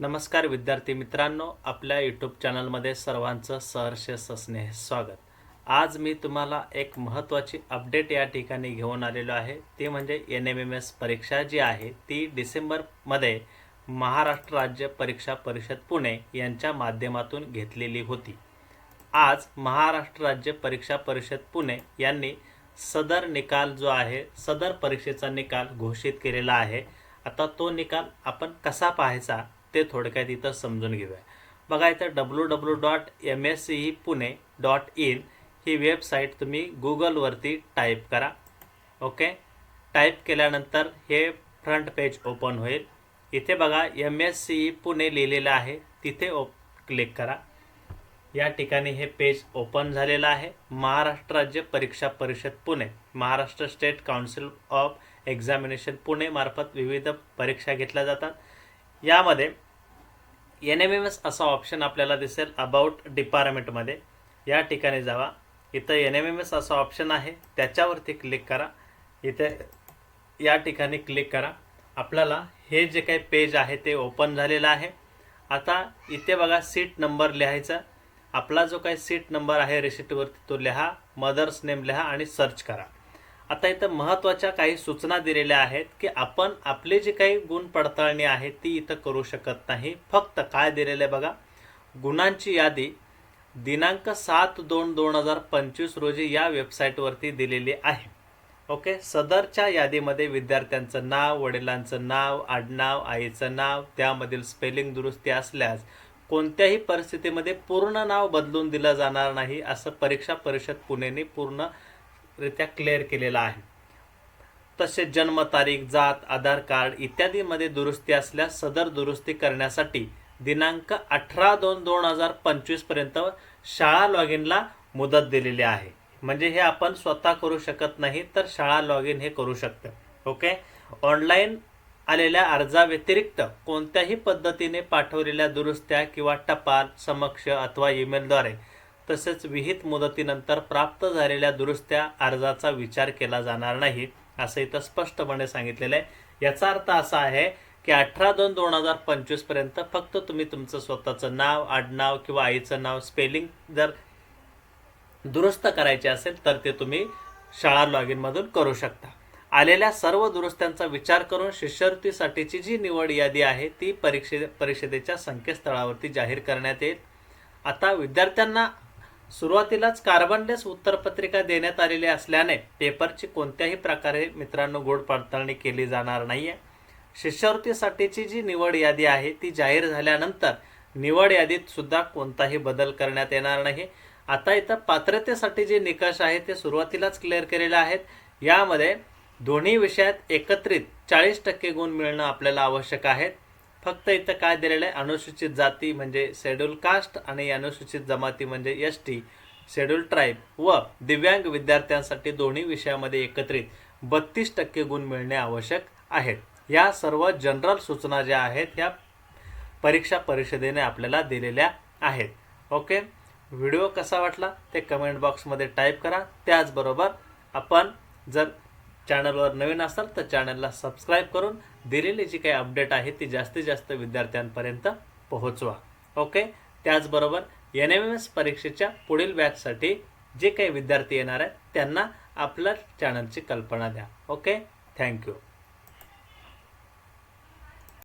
नमस्कार विद्यार्थी मित्रांनो आपल्या यूट्यूब चॅनलमध्ये सर्वांचं सहर्ष सस्नेह स्वागत. आज मी तुम्हाला एक महत्त्वाची अपडेट या ठिकाणी घेऊन आलेलो आहे. ती म्हणजे एन एम एम एस परीक्षा जी आहे ती डिसेंबरमध्ये महाराष्ट्र राज्य परीक्षा परिषद पुणे यांच्या माध्यमातून घेतलेली होती. आज महाराष्ट्र राज्य परीक्षा परिषद पुणे यांनी सदर निकाल जो आहे सदर परीक्षेचा निकाल घोषित केलेला आहे. आता तो निकाल आपण कसा पाहायचा ते थोडक्यात इथं समजून घेऊया. बघा इथं W W dot M S C Pune dot in he website तुम्ही गुगलवरती टाईप करा. ओके टाईप केल्यानंतर हे फ्रंट पेज ओपन होईल. इथे बघा M S C E Pune लिहिलेलं आहे. तिथे ओ क्लिक करा. या ठिकाणी हे पेज ओपन झालेलं आहे. महाराष्ट्र राज्य परीक्षा परिषद Pune. Maharashtra state council of examination Pune मार्फत विविध परीक्षा घेतल्या जातात. यामध्ये एन एम एम एस असा ऑप्शन आपल्याला दिसेल अबाउट डिपार्टमेंटमध्ये या ठिकाणी जावा. इथं एन एम एम एस असा ऑप्शन आहे. त्याच्यावरती क्लिक करा. इथे या ठिकाणी क्लिक करा. आपल्याला हे जे काही पेज आहे ते ओपन झालेलं आहे. आता इथे बघा सीट नंबर लिहायचा. आपला जो काही सीट नंबर आहे रिसिप्टवरती तो लिहा. मदर्स नेम लिहा आणि सर्च करा. आता इथं महत्त्वाच्या काही सूचना दिलेल्या आहेत की आपण आपली जी काही गुण पडताळणी आहे ती इथं करू शकत नाही. फक्त काय दिलेलं आहे बघा? गुणांची यादी दिनांक सात दोन दोन हजार पंचवीस रोजी या वेबसाईटवरती दिलेली आहे. ओके? सदरच्या यादीमध्ये विद्यार्थ्यांचं नाव वडिलांचं नाव आडनाव आईचं नाव त्यामधील स्पेलिंग दुरुस्ती असल्यास कोणत्याही परिस्थितीमध्ये पूर्ण नाव बदलून दिलं जाणार नाही असं परीक्षा परिषद पुणेने पूर्ण रित्या क्लिअर केलेला आहे. तसेच जन्मतारीख जात आधार कार्ड इत्यादीमध्ये दुरुस्ती असल्यास सदर दुरुस्ती करण्यासाठी दिनांक अठरा दोन दोन हजार पंचवीसपर्यंत शाळा लॉग इनला मुदत दिलेली आहे. म्हणजे हे आपण स्वतः करू शकत नाही तर शाळा लॉग इन हे करू शकतं. ओके? ऑनलाईन आलेल्या अर्जाव्यतिरिक्त कोणत्याही पद्धतीने पाठवलेल्या दुरुस्त्या किंवा टपाल समक्ष अथवा ईमेलद्वारे तसेच विहित मुदतीनंतर प्राप्त झालेल्या दुरुस्त्या अर्जाचा विचार केला जाणार नाही असं इथं स्पष्टपणे सांगितलेलं आहे. याचा अर्थ असा आहे की अठरा दोन दोन हजार पंचवीसपर्यंत फक्त तुम्ही तुमचं स्वतःचं नाव आडनाव किंवा आईचं नाव स्पेलिंग जर दुरुस्त करायचे असेल तर ते तुम्ही शाळा लॉग इनमधून करू शकता. आलेल्या सर्व दुरुस्त्यांचा विचार करून शिष्यवृत्तीसाठीची जी निवड यादी आहे ती परीक्षे परिषदेच्या संकेतस्थळावरती जाहीर करण्यात येईल. आता विद्यार्थ्यांना सुरुवातीलाच कार्बनलेस उत्तरपत्रिका देण्यात आलेली असल्याने पेपरची कोणत्याही प्रकारे मित्रांनो गोड पडताळणी केली जाणार नाही आहे शिष्यवृत्तीसाठीची जी निवड यादी आहे ती जाहीर झाल्यानंतर निवड यादीत सुद्धा कोणताही बदल करण्यात येणार नाही. आता इथं पात्रतेसाठी जे निकष आहे ते सुरुवातीलाच क्लिअर केलेले आहेत. यामध्ये दोन्ही विषयात एकत्रित चाळीस टक्के गुण मिळणं आपल्याला आवश्यक आहे फक्त इथं काय दिलेलं आहे? अनुसूचित जाती म्हणजे शेड्यूल कास्ट आणि अनुसूचित जमाती म्हणजे एस टी शेड्यूल ट्राईब व दिव्यांग विद्यार्थ्यांसाठी दोन्ही विषयामध्ये एकत्रित बत्तीस टक्के गुण मिळणे आवश्यक आहेत. या सर्व जनरल सूचना ज्या आहेत ह्या परीक्षा परिषदेने आपल्याला दिलेल्या आहेत. ओके? व्हिडिओ कसा वाटला ते कमेंट बॉक्समध्ये टाईप करा. त्याचबरोबर आपण जर चॅनलवर नवीन असाल तर चॅनलला सबस्क्राईब करून दिलेली जी काही अपडेट आहे ती जास्तीत जास्त विद्यार्थ्यांपर्यंत पोहोचवा. ओके? त्याचबरोबर एन एम एम एस परीक्षेच्या पुढील बॅचसाठी जे काही विद्यार्थी येणार आहेत त्यांना आपल्या चॅनलची कल्पना द्या. ओके? Thank you.